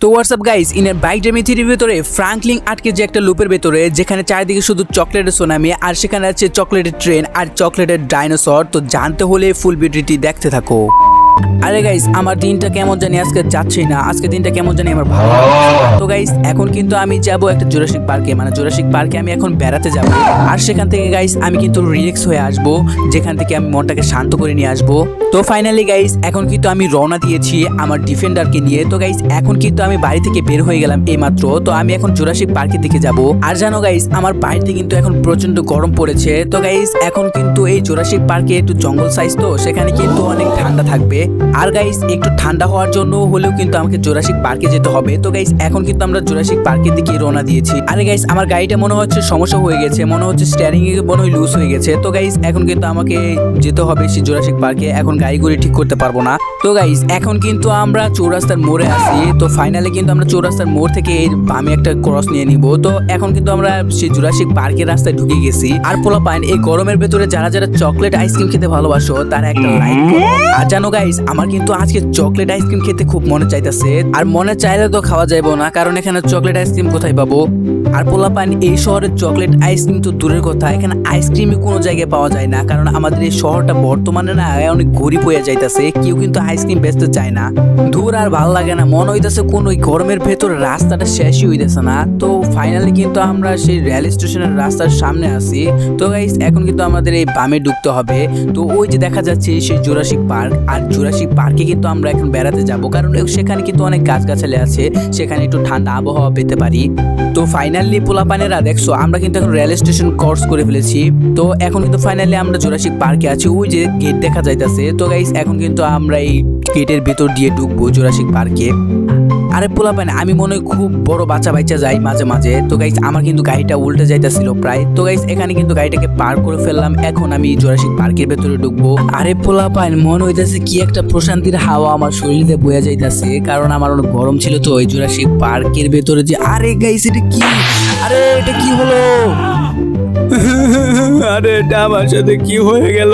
তো WhatsApp guys ইনের bike ডেমিথির ভিতরে ফ্রাঙ্কলিং আটকে যে একটা লুপের ভেতরে, যেখানে চারিদিকে শুধু চকলেটের সোনামি আর সেখানে আছে চকলেটের ট্রেন আর চকলেটের ডাইনোসর তো জানতে হলে ফুল ভিডিওটি দেখতে থাকো। আরে গাইস আমার দিনটা কেমন জানি আজকে যাচ্ছেই না। আজকে দিনটা কেমন জানি আমার ভালো তো গাইস এখন কিন্তু আমি যাব একটা জোরাসিক পার্কে মানে জোরাসিক পার্কে আমি এখন বেড়াতে যাব। আর সেখান থেকে গাইস আমি কিন্তু রিল্যাক্স হয়ে আসব। যেখান থেকে আমি মনটাকে শান্ত করে নিয়ে আসব। তো ফাইনালি গাইস এখন কিন্তু আমি রওনা দিয়েছি আমার ডিফেন্ডারকে নিয়ে। তো গাইস এখন কিন্তু আমি বাড়ি থেকে বের হয়ে গেলাম এইমাত্র। তো আমি এখন জোরাসিক পার্কের দিকে যাব। আর জানো গাইস আমার বাড়িতে কিন্তু এখন প্রচণ্ড গরম পড়েছে। তো গাইস এখন কিন্তু এই জোরাসিক পার্কে একটু জঙ্গল সাইজ তো, সেখানে কিন্তু অনেক ঠান্ডা থাকবে। আর গাইস একটু ঠান্ডা হওয়ার জন্য হলেও কিন্তু আমাকে জোরাসিক পার্কে যেতে হবে। তো গাইস এখন কিন্তু আমরা জোরাসিক পার্কের দিকে রওনা দিয়েছি। আরে গাইস আমার গাড়িটা মনে হচ্ছে সমস্যা হয়ে গেছে, মনে হচ্ছে স্টিয়ারিং এ মনে হয় লুজ হয়ে গেছে। তো গাইস এখন কিন্তু আমাকে যেতে হবে সেই জোরাসিক পার্কে। এখন গাড়িগুলি ঠিক করতে পারব না। তো গাইস এখন কিন্তু আমরা চৌরাস্তার মোড়ে আছি। তো ফাইনালি কিন্তু আমরা চৌরাস্তার মোড় থেকে এই বামে একটা ক্রস নিয়ে নিব। তো এখন কিন্তু আমরা সেই জুরাসিক পার্কের রাস্তায় ঢুকে গেছি। আর পোলা পাইন এই গরমের ভেতরে যারা যারা চকলেট আইসক্রিম খেতে ভালোবাসো, তারা একটা লাইক আর জানো গাইস আমার কিন্তু আজকে চকলেট আইসক্রিম খেতে খুব মনে চাইতেছে। আর মনে চাইলে তো খাওয়া যাইবো না, কারণ এখানে চকলেট আইসক্রিম কোথায় পাবো? আর পোলা পাইন এই শহরের চকলেট আইসক্রিম তো দূরের কথা। এখানে আইসক্রিমই কোনো জায়গায় পাওয়া যায় না, কারণ আমাদের এই শহরটা বর্তমানে না অনেক গরিব হয়ে যাইতেছে, কেউ কিন্তু আইসক্রিম বেচতে চায় না। দূর আর ভালো লাগে না, মনে হইতেছে কোন ওই গরমের ভেতর রাস্তাটা শেষই হইতেছে না। তো ফাইনালি কিন্তু আমরা সেই রেল স্টেশনের রাস্তার সামনে আছি। তো গাইস এখন কিন্তু আমাদের এই বামে ঢুকতে হবে। তো ওই যে দেখা যাচ্ছে সেই জুরাসিক পার্ক, আর জুরাসিক পার্কে কিন্তু আমরা এখন বেড়াতে যাব, কারণ সেখানে কিন্তু অনেক গাছগাছালি আছে, সেখানে একটু ঠান্ডা আবহাওয়া পেতে পারি। তো ফাইনালি পোলাপানেরা, দেখছ, আমরা কিন্তু এখন রেল স্টেশন ক্রস করে ফেলেছি। তো এখন কিন্তু ফাইনালি আমরা জোরাসিক পার্কে আছি। ওই যে গেট দেখা যাইতেছে। তো গাইস এখন কিন্তু আমরা এই গেটের ভেতর দিয়ে ঢুকবো জোরাসিক পার্কে আরে পোলা পায় আমি মনে হয় খুব বড় বাচ্চা বাচ্চা যাই মাঝে মাঝে। তো গাইস আমার কিন্তু গাড়িটা উল্টে যাইতেছিল প্রায়। তো গাইস এখানে কিন্তু গাড়িটাকে পার করে ফেললাম। এখন আমি জোরাসিক পার্কের ভেতরে ঢুকবো। আরে পোলা পায় মনে হইতেছে কি একটা প্রশান্তির হাওয়া আমার শরীরে বয়ে যাইতেছে। কারণ আমার অনেক গরম ছিল তো ওই জোরাসিক পার্কের ভেতরে যে আরে গাইস এটা কি? আরে এটা কি হলো? আরে, এটা আমার সাথে কি হয়ে গেল?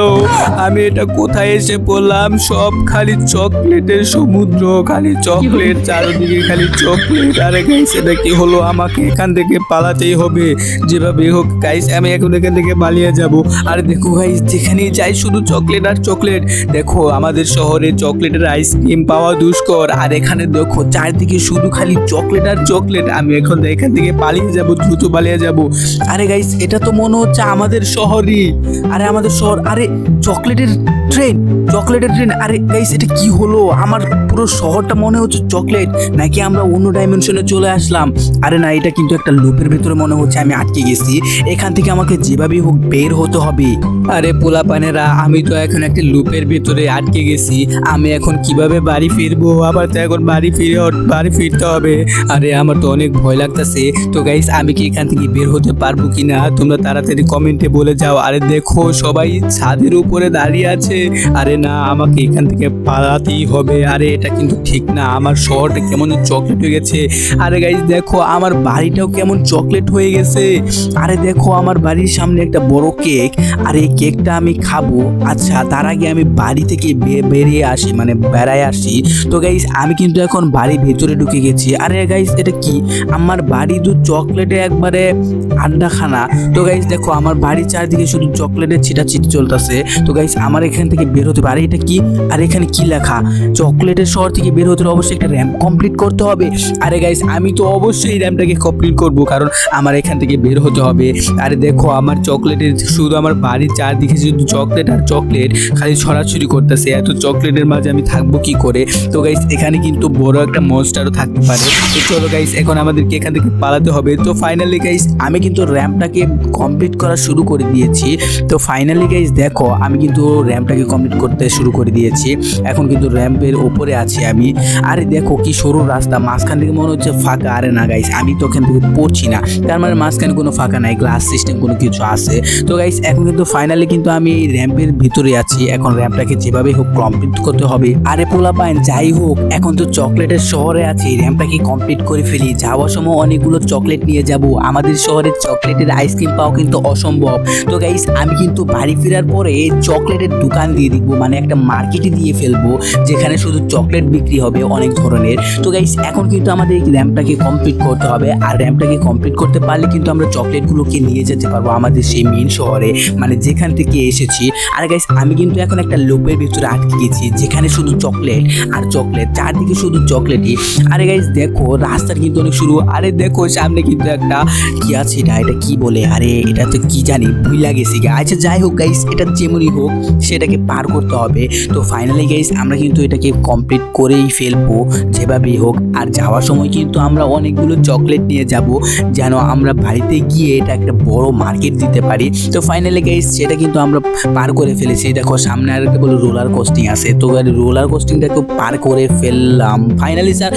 আমি এটা কোথায় এসে পড়লাম? সব খালি চকলেটের সমুদ্র, খালি চকলেট, চারিদিকে খালি চকলেট। আরে গাইস এটা কি হলো? আমাকে এখান থেকে পালাতেই হবে। যেভাবে হোক গাইস আমি এখন এখান থেকে পালিয়ে যাব। আর দেখো গাইস যেখানেই যাই শুধু চকলেট আর চকলেট। দেখো, আমাদের শহরে চকলেটের আইসক্রিম পাওয়া দুষ্কর। আর এখানে দেখো, চারদিকে শুধু খালি চকলেট আর চকলেট। আমি এখন এখান থেকে পালিয়ে যাব, দ্রুত পালিয়ে যাব। আরে গাইস এটা তো মনে হচ্ছে আমাদের শহরই আরে আমাদের শহর, আরে চকলেটের ট্রেন চকলেটের ট্রেন আরে গাইস এটা কি হলো? আমার পুরো শহরটা মনে হচ্ছে চকলেট। নাকি আমরা অন্য ডাইমেনশনে চলে আসলাম? আরে না, এটা কিন্তু একটা লুপের ভেতরে মনে হচ্ছে, আমি আটকে গেছি। এখান থেকে আমাকে যেভাবেই হোক বের হতে হবে। আরে পোলা পানেরা, আমি তো এখন একটা লুপের ভেতরে আটকে গেছি। আমি এখন কীভাবে বাড়ি ফিরবো? আবার তো এখন বাড়ি ফিরে, বাড়ি ফিরতে হবে। আরে আমার তো অনেক ভয় লাগতেছে। তো গাইস আমি কি এখান থেকে বের হতে পারব কিনা? তোমরা তাড়াতাড়ি কমেন্টে বলে। যাও, আরে দেখো, সবাই ছাদের উপরে দাঁড়িয়ে আছে। আরে না, আমাকে এখান থেকে পালাতেই হবে। আরে, এটা কিন্তু ঠিক না। আমার শহরটা কেমন চকলেট হয়ে গেছে। আরে গাইস দেখো, আমার বাড়িটাও কেমন চকলেট হয়ে গেছে। আরে দেখো, আমার বাড়ির সামনে একটা বড় কেক আর, এই কেকটা আমি খাব। আচ্ছা তার আগে আমি বাড়ি থেকে বেরিয়ে আসি মানে বেড়ায় আসি। তো গাইস আমি কিন্তু এখন বাড়ির ভেতরে ঢুকে গেছি। আরে গাইস এটা কি? আমার বাড়ি দু চকলেটে একবারে আড্ডাখানা। তো গাইস দেখো, আমার বাড়ির চারদিকে শুধু চকলেটের ছিটা ছিটাছিটি চলতেছে। তো গাইস আমার এখান থেকে বের হতে পারে এটা কি? আর এখানে কি লেখা? চকলেটের শহর থেকে বের হতে অবশ্যই একটা র্যাম্প কমপ্লিট করতে হবে। আরে গাইস আমি তো অবশ্যই র্যাম্পটাকে কমপ্লিট করব, কারণ আমার এখান থেকে বের হতে হবে। আরে দেখো, আমার চকলেটের শুধু আমার বাড়ির চারদিকে শুধু চকলেট আর চকলেট খালি ছড়াছড়ি করতেছে। এত চকলেটের মাঝে আমি থাকব কি করে? তো গাইস এখানে কিন্তু বড় একটা মনস্টারও থাকতে পারে। তো চলো গাইস এখন আমাদেরকে এখান থেকে পালাতে হবে। তো ফাইনালি গাইস আমি কিন্তু র্যাম্পটাকে কমপ্লিট করা শুরু করে দিয়েছি। তো ফাইনালি গাইস দেখো, আমি কিন্তু র্যাম্পটাকে কমপ্লিট করতে শুরু করে দিয়েছি। এখন কিন্তু র্যাম্পের ওপরে আছি আমি। আরে দেখো কি সরু রাস্তা, মাঝখান থেকে মনে হচ্ছে ফাঁকা। আরে না গাইস আমি তো ওখান থেকে পড়ছি না। তার মানে মাঝখানে কোনো ফাঁকা নাই গ্লাস সিস্টেম কোনো কিছু আছে। তো গাইস এখন কিন্তু ফাইনালি কিন্তু আমি র্যাম্পের ভিতরে আছি। এখন র্যাম্পটাকে যেভাবে হোক কমপ্লিট করতে হবে। আরে পোলা পাইন যাই হোক, এখন তো চকলেটের শহরে আছি। র্যাম্পটাকে কমপ্লিট করে ফেলি। যাওয়ার সময় অনেকগুলো চকলেট নিয়ে যাব। আমাদের শহরে চকলেটের আইসক্রিম পাওয়া কিন্তু অসম্ভব। তো গাইস আমি কিন্তু বাড়ি ফেরার পরে চকলেটের দোকান দিয়ে দিব মানে একটা মার্কেটে দিয়ে ফেলব, যেখানে শুধু চকলেট বিক্রি হবে অনেক ধরনের। তো গাইস এখন কিন্তু আমাদের এই র্যাম্পটাকে কমপ্লিট করতে হবে। আর র্যাম্পটাকে কমপ্লিট করতে পারলে কিন্তু আমরা চকলেটগুলোকে নিয়ে যেতে পারব আমাদের সেই মেন শহরে মানে যেখান থেকে এসেছি। আর গাইস আমি কিন্তু এখন একটা লোপের ভিতরে আটকে গেছি, যেখানে শুধু চকলেট আর চকলেট, চারদিকে শুধু চকলেটই। আরে গাইস দেখো, রাস্তার কিন্তু অনেক শুরু। আরে দেখো, সামনে কিন্তু একটা কি আছে এটা? এটা কি বলে? আরে, এটা তো কি জানি? ভুইলা গেছি গা। আচ্ছা যাই হোক গাইস এটা যেমনই হোক, সেটাকে পার করতে হবে। তো ফাইনালি গাইস আমরা কিন্তু এটাকে কমপ্লিট করেই ফেলব, যেভাবেই হোক। আর যাওয়ার সময় কিন্তু আমরা অনেকগুলো চকলেট নিয়ে যাব, যেন আমরা বাড়িতে গিয়ে এটা একটা বড় মার্কেট দিতে পারি। তো ফাইনালি গাইস সেটা কিন্তু আমরা পার করে ফেলেছি। দেখো, সামনে আর একটা বলো রোলার কোস্টিং আছে। তো রোলার কোস্টিংটাকে পার করে ফেললাম। ফাইনালি স্যার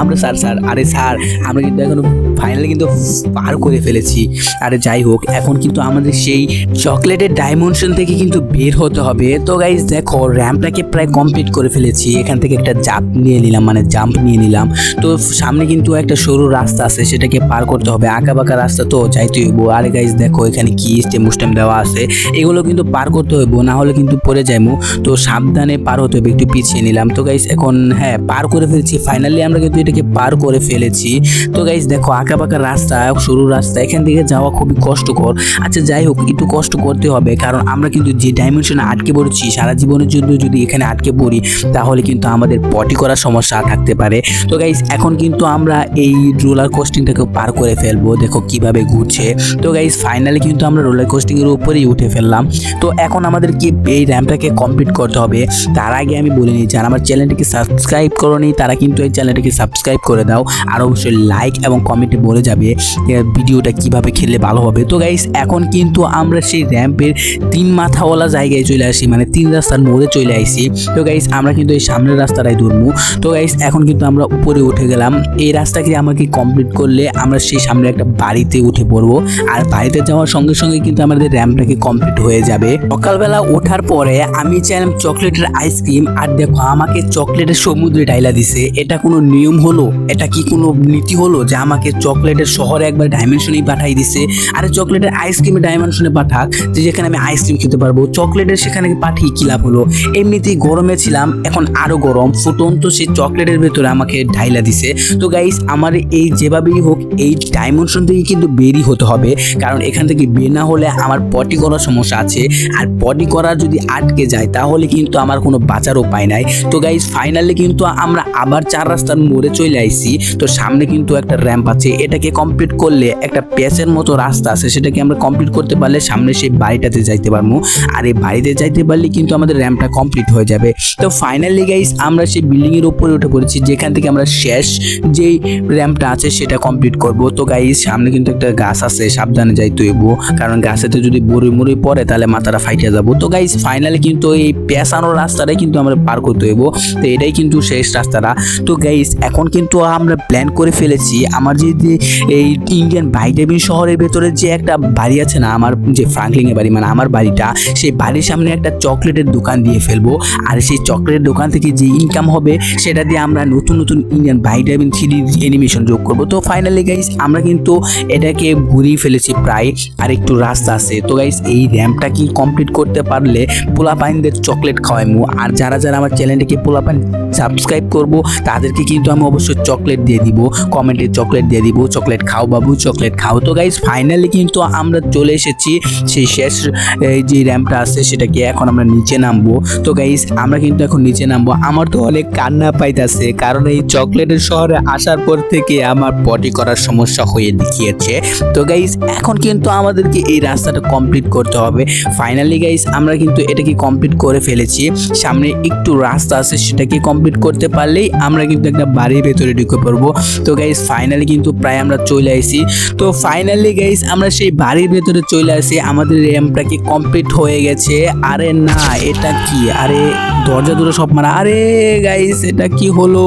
আমরা স্যার স্যার আরে স্যার আমরা কিন্তু এখন ফাইনালি কিন্তু পার করে ফেলেছি। আরে যাই হোক, এখন কিন্তু আমাদের সেই চকলেটের ডাইমেনশন থেকে কিন্তু বের হতে হবে। তো গাইজ দেখো র্যাম্পটাকে প্রায় কমপ্লিট করে ফেলেছি। এখান থেকে একটা জাম্প নিয়ে নিলাম মানে জাম্প নিয়ে নিলাম। তো সামনে কিন্তু একটা সরু রাস্তা আছে, সেটাকে পার করতে হবে। আঁকা বাঁকা রাস্তা তো যাইতে হইব। আরে গাইজ দেখো, এখানে কি স্টেম স্টেম দেওয়া আছে। এগুলো কিন্তু পার করতে হইব, না হলে কিন্তু পড়ে যাইমু। তো সাবধানে পার হতে হবে, একটু পিছিয়ে নিলাম। তো গাইজ এখন হ্যাঁ পার করে ফেলেছি। ফাইনালি আমরা কিন্তু এটাকে পার করে ফেলেছি। তো গাইজ দেখো আঁকা বাঁকা রাস্তা, সরু রাস্তা, এখান থেকে যাওয়া খুবই কষ্টকর। আচ্ছা যাই হোক, একটু কষ্ট করতে হবে, কারণ আমরা কিন্তু যে ডাইমেনশনে আটকে পড়েছি, সারা জীবনের জন্য যদি এখানে আটকে পড়ি, তাহলে কিন্তু আমাদের পটি করার সমস্যা থাকতে পারে। তো গাইজ এখন কিন্তু আমরা এই রোলার কোস্টিংটাকে পার করে ফেলব, দেখো কীভাবে ঘুরছে। তো গাইজ ফাইনালি কিন্তু আমরা রোলার কোস্টিংয়ের উপরেই উঠে ফেললাম। তো এখন আমাদেরকে এই র্যাম্পটাকে কমপ্লিট করতে হবে। তার আগে আমি বলে নিই, যারা আমার চ্যানেলটিকে সাবস্ক্রাইব করোনি, তারা কিন্তু এই চ্যানেলটিকে সাবস্ক্রাইব করে দাও। আর অবশ্যই লাইক এবং কমেন্টে বলে যাবে ভিডিওটা কীভাবে খেললে ভালো হবে। তো গাইস এখন কিন্তু আমরা সেই র্যাম্পের তিন মাথাওয়ালা জায়গায় চলে আসি মানে তিন রাস্তার মোড়ে চলে আসি তো গাইস আমরা কিন্তু এই সামনের রাস্তাটাই ধরবো। তো গাইস এখন কিন্তু আমরা উপরে উঠে গেলাম। এই রাস্তাকে আমাকে কমপ্লিট করলে আমরা সেই সামনে একটা বাড়িতে উঠে পড়ব। আর বাড়িতে যাওয়ার সঙ্গে সঙ্গে কিন্তু আমাদের র্যাম্পটাকে কমপ্লিট হয়ে যাবে। সকালবেলা ওঠার পরে আমি চাইলাম চকলেটের আইসক্রিম, আর দেখো আমাকে চকলেটের সমুদ্রে ডাইলা দিছে। এটা কোনো নিয়ম হলো? এটা কি কোনো নীতি হলো যে আমাকে চকলেটের শহরে একবার ডাইমেনশনেই পাঠাই দিছে। আরে চকলেটের আইসক্রিমে ডাইমেনশনে পাঠাক, যে যেখানে আমি আইসক্রিম খেতে পারব। চকলেটের সেখানে পাঠিয়ে কি লাভ হলো? এমনিতেই গরমে ছিলাম, এখন আরও গরম। ফুটন্ত সেই চকলেটের ভেতরে আমাকে ঢাইলা দিছে। তো গাইস আমার এই যেভাবেই হোক, এই ডাইমেনশন থেকে কিন্তু বেরই হতে হবে। কারণ এখান থেকে বের না হলে আমার পটি করার সমস্যা আছে। আর পটি করা যদি আটকে যায়, তাহলে কিন্তু আমার কোনো বাঁচার উপায় নাই। তো গাইস ফাইনালি কিন্তু আমরা আবার চার রাস্তার মোড়ে চলে আইছি। তো সামনে কিন্তু একটা র্যাম্প আছে। এটাকে কমপ্লিট করলে একটা প্যাচের মতো রাস্তা আছে, সেটাকে আমরা কমপ্লিট করতে পারলে সামনে সেই বাড়িটাতে যাইতে পারব। আর এই বাড়িতে যাইতে পারলে কিন্তু আমাদের র্যাম্পটা কমপ্লিট হয়ে যাবে। তো ফাইনালি গাইস আমরা সেই বিল্ডিংয়ের উপরে উঠে পড়েছি, যেখান থেকে আমরা শেষ যেই র্যাম্পটা আছে সেটা কমপ্লিট করব। তো গাইস সামনে কিন্তু একটা গাছ আছে, সাবধানে যাইতে হইব, কারণ গাছেতে যদি বড়ি মুড়ি পড়ে তাহলে মাথাটা ফাইটে যাব। তো গাইস ফাইনালি কিন্তু এই পেঁচানোর রাস্তাটাই কিন্তু আমরা পার করতে হইব। তো এটাই কিন্তু শেষ রাস্তাটা। তো গাইস এখন কিন্তু আমরা প্ল্যান করে ফেলেছি, আমার যে যে এই ইন্ডিয়ান বাইডেবিন শহরের ভেতরে যে একটা বাড়ি আছে না, আমার যে ফ্রাঙ্কলিং এর বাড়ি মানে আমার বাড়িটা, সেই বাড়ির সামনে একটা চকলেটের দোকান দিয়ে ফেলব। আর সেই চকলেটের দোকান থেকে যে ইনকাম হবে, সেটা দিয়ে আমরা নতুন নতুন ইন্ডিয়ান বাইডেবিন থ্রি অ্যানিমেশন যোগ করব। তো ফাইনালি গাইস আমরা কিন্তু এটাকে ঘুরিয়ে ফেলেছি প্রায় আর একটু রাস্তা আছে। তো গাইস এই র্যাম্পটা কি কমপ্লিট করতে পারলে পোলাপাইনদের চকলেট খাওয়াইমু। আর যারা যারা আমার চ্যানেলটিকে পোলাপাইন সাবস্ক্রাইব করব, তাদেরকে কিন্তু আমি অবশ্যই চকলেট দিয়ে দিব, কমেন্টে চকলেট দিয়ে দিব। চকলেট খাও বাবু চকলেট খাও। তো গাইস ফাইনালি কিন্তু আমরা চলে এসেছি সেই শেষ, এই যে র্যাম্পটা আছে সেটাকে এখন আমরা নিচে নামবো। তো গাইজ আমরা কিন্তু এখন নিচে নামবো। আমার তো অনেক কান্না পাইতেছে, কারণ এই চকলেটের শহরে আসার পর থেকে আমার পটি করার সমস্যা হয়ে দেখিয়েছে। তো গাইজ এখন কিন্তু আমাদেরকে এই রাস্তাটা কমপ্লিট করতে হবে। ফাইনালি গাইজ আমরা কিন্তু এটাকে কমপ্লিট করে ফেলেছি। সামনে একটু রাস্তা আছে সেটাকে কমপ্লিট করতে পারলেই আমরা কিন্তু একটা বাড়ির ভেতরে ঢুকে পড়ব। তো গাইজ ফাইনালি কিন্তু প্রায় আমরা চলে আসি। তো ফাইনালি গাইস আমরা সেই বাড়ির ভেতরে চলে আসি। আমাদের র্যাম্পটাকে কমপ্লিট হয়ে গেছে? আরে না, এটা কি? আরে দরজা দূরে সব মারা। আরে গাইস এটা কি হলো?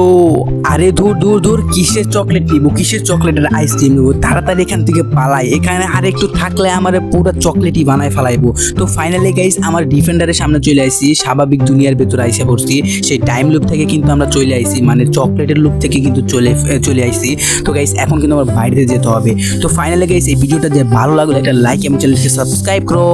আরে দূর দূর দূর, কিসের চকলেট নিবো? কিসের চকলেটের আইসক্রিম নেব? তাড়াতাড়ি এখান থেকে পালাই। এখানে আর একটু থাকলে আমার পুরো চকলেটই বানায় ফেলাইবো। তো ফাইনালি গাইস আমার ডিফেন্ডারের সামনে চলে আসি। স্বাভাবিক দুনিয়ার ভেতরে আইসে পড়ছি। সেই টাইম লুপ থেকে কিন্তু আমরা চলে আইসি মানে চকলেটের লুপ থেকে কিন্তু চলে চলে আইসি তো গাইস এখন কিন্তু আমার বাইরে যেতে হবে। তো ফাইনালি গাইস এই ভিডিওটা যে ভালো লাগল একটা লাইক এবং চ্যানেলটিকে সাবস্ক্রাইব করো।